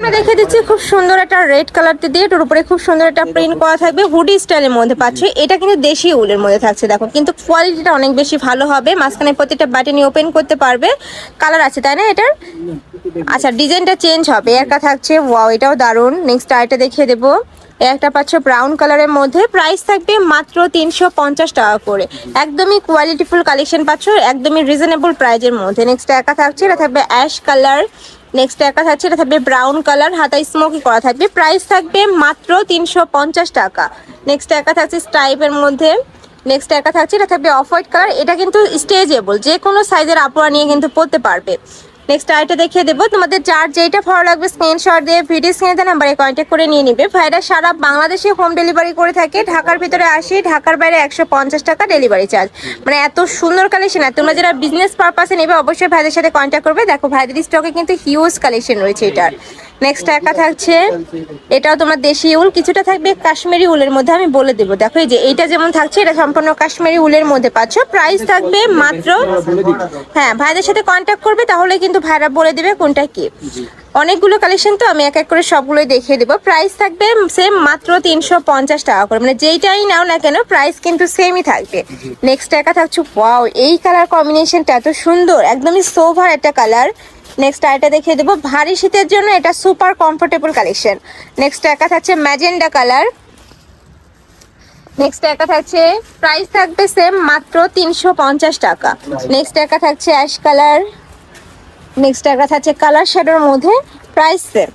আমরা দেখে দিচ্ছি খুব সুন্দর একটা রেড কালার দিয়ে এটার উপরে খুব সুন্দর একটা প্রিন্ট করা থাকবে। হুডি স্টাইলের মধ্যে পাচ্ছে। এটা কিন্তু দেশি উলের মধ্যে থাকছে, দেখো। কিন্তু কোয়ালিটিটা অনেক বেশি ভালো হবে। মাঝখানে প্রত্যেকটা বাটনি ওপেন করতে পারবে। কালার আছে, তাই না এটার? আচ্ছা ডিজাইনটা চেঞ্জ হবে। একটা থাকছে ওয়াও এটাও দারুণ। নেক্সট আরেকটা দেখিয়ে দেবো। একটা পাচ্ছ ব্রাউন কালারের মধ্যে। প্রাইস থাকবে মাত্র তিনশো পঞ্চাশ টাকা করে। একদমই কোয়ালিটিফুল কালেকশন পাচ্ছ, একদমই রিজনেবল প্রাইজের মধ্যে। নেক্সট একা থাকছে, এটা থাকবে অ্যাশ কালার নেক্সট একটা থাকছে, এটা থাকবে ব্রাউন কালার হাতায় স্মোকি করা থাকবে। প্রাইস থাকবে মাত্র তিনশো পঞ্চাশ টাকা। নেক্সট একটা থাকছে স্টাইপের মধ্যে। নেক্সট একটা থাকছে, এটা থাকবে অফ হোয়াইট কালার এটা কিন্তু স্টেজেবল যে কোনো সাইজের আপুরা নিয়ে কিন্তু পরতে পারবে। নেক্সট আরেকটা দেখিয়ে দেবো। তোমাদের যার যেটা ভালো লাগবে স্ক্রিনশট দিয়ে ভিডিও স্ক্রিনে নাম্বারে কন্ট্যাক্ট করে নিয়ে নিবে। ভাইরা সারা বাংলাদেশে হোম ডেলিভারি করে থাকে। ঢাকার ভিতরে আসি, ঢাকার বাইরে একশো পঞ্চাশ টাকা ডেলিভারি চার্জ মানে এত সুন্দর কালেকশন আর তোমরা যারা বিজনেস পারপাসে নেবে, অবশ্যই ভাইদের সাথে কন্ট্যাক্ট করবে। দেখো, ভাইদের স্টকে কিন্তু হিউজ কালেকশন রয়েছে এটার। নেক্সট একা থাকছে, এটাও তোমার দেশি উল। কিছুটা থাকবে কাশ্মীরি উলের মধ্যে, আমি বলে দেবো। দেখো, এই যে এইটা যেমন থাকছে, এটা সম্পূর্ণ কাশ্মীরি উলের মধ্যে পাচ্ছ। প্রাইস থাকবে মাত্র হ্যাঁ ভাইদের সাথে কন্ট্যাক্ট করবে, তাহলে কিন্তু ভাইরা বলে দেবে কোনটা কি। অনেকগুলো কালেকশন তো আমি এক এক করে সবগুলোই দেখিয়ে দেবো। প্রাইস থাকবে সেম মাত্র তিনশো পঞ্চাশ টাকা করে। মানে যেইটাই নাও না কেন প্রাইস কিন্তু সেমই থাকবে। নেক্সট একা থাকছে ওয়াও এই কালার কম্বিনেশনটা এত সুন্দর একদমই সোভার একটা কালার নেক্সট আরেকটা দেখিয়ে দেবো ভারী শীতের জন্য এটা সুপার কমফোর্টেবল কালেকশন নেক্সট একা থাকছে ম্যাজেন্ডা কালার নেক্সট একা থাকছে প্রাইস থাকবে সেম মাত্র তিনশো পঞ্চাশ টাকা। নেক্সট একা থাকছে অ্যাশ কালার নেক্সট একা থাকছে কালার শেডোর মধ্যে প্রাইস সেম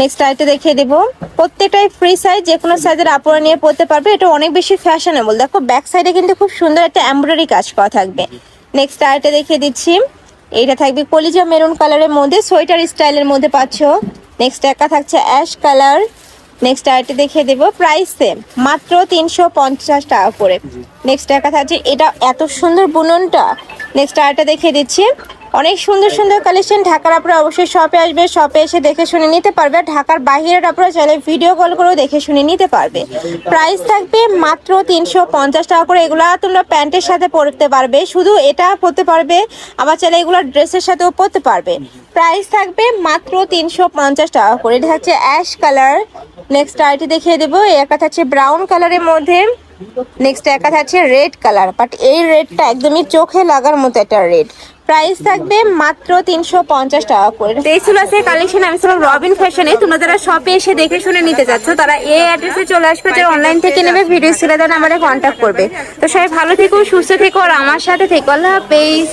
নেক্সট আরেকটা দেখিয়ে দেবো। প্রত্যেকটাই ফ্রি সাইজ যে কোনো সাইজের আপুরা নিয়ে পড়তে পারবে। এটা অনেক বেশি ফ্যাশনেবল দেখো ব্যাক সাইডে কিন্তু খুব সুন্দর একটা এমব্রয়ডারি কাজ করা থাকবে। নেক্সট আরেকটা দেখিয়ে দিচ্ছি। এইটা থাকবে কলিজা মেরুন কালারের মধ্যে। সোয়েটার স্টাইলের মধ্যে পাচ্ছ। নেক্সট একা থাকছে অ্যাশ কালার নেক্সট আরেকটা দেখিয়ে দেবো। প্রাইস সেম মাত্র তিনশো পঞ্চাশ টাকা করে। নেক্সট একা থাকছে। এটা এত সুন্দর বুননটা। নেক্সট আরেকটা দেখিয়ে দিচ্ছি। অনেক সুন্দর সুন্দর কালেকশন ঢাকার আপনারা অবশ্যই শপে আসবে শপে এসে দেখে শুনে নিতে পারবে। ঢাকার বাইরের আপনারা চাইলে ভিডিও কল করেও দেখে শুনে নিতে পারবে। প্রাইস থাকবে মাত্র তিনশো পঞ্চাশ টাকা করে। এগুলা তোমরা প্যান্টের সাথে পরতে পারবে। শুধু এটা পরতে পারবে, আবার চাইলে এগুলো ড্রেসের সাথেও পরতে পারবে। প্রাইস থাকবে মাত্র তিনশো পঞ্চাশ টাকা করে। এটা হচ্ছে অ্যাশ কালার নেক্সট আইটি দেখিয়ে দেবো। একটা থাকছে ব্রাউন কালারের মধ্যে। নেক্সট একটা থাকছে রেড কালার বাট এই রেডটা একদমই চোখে লাগার মতো একটা রেড প্রাইস থাকবে মাত্র তিনশো পঞ্চাশ টাকা করে। এই ছিল আছে কালেকশন আমি ছিলাম রবিন ফ্যাশনে তোমরা যারা শপে এসে দেখে শুনে নিতে চাচ্ছ, তারা এই অ্যাড্রেসে চলে আসবে যারা অনলাইন থেকে নেবে ভিডিও ছেলে দেন আমাদের কন্ট্যাক্ট করবে। তো সবাই ভালো থেকো, সুস্থ থেকো, আর আমার সাথে থেকো। আল্লাহ হাফেজ।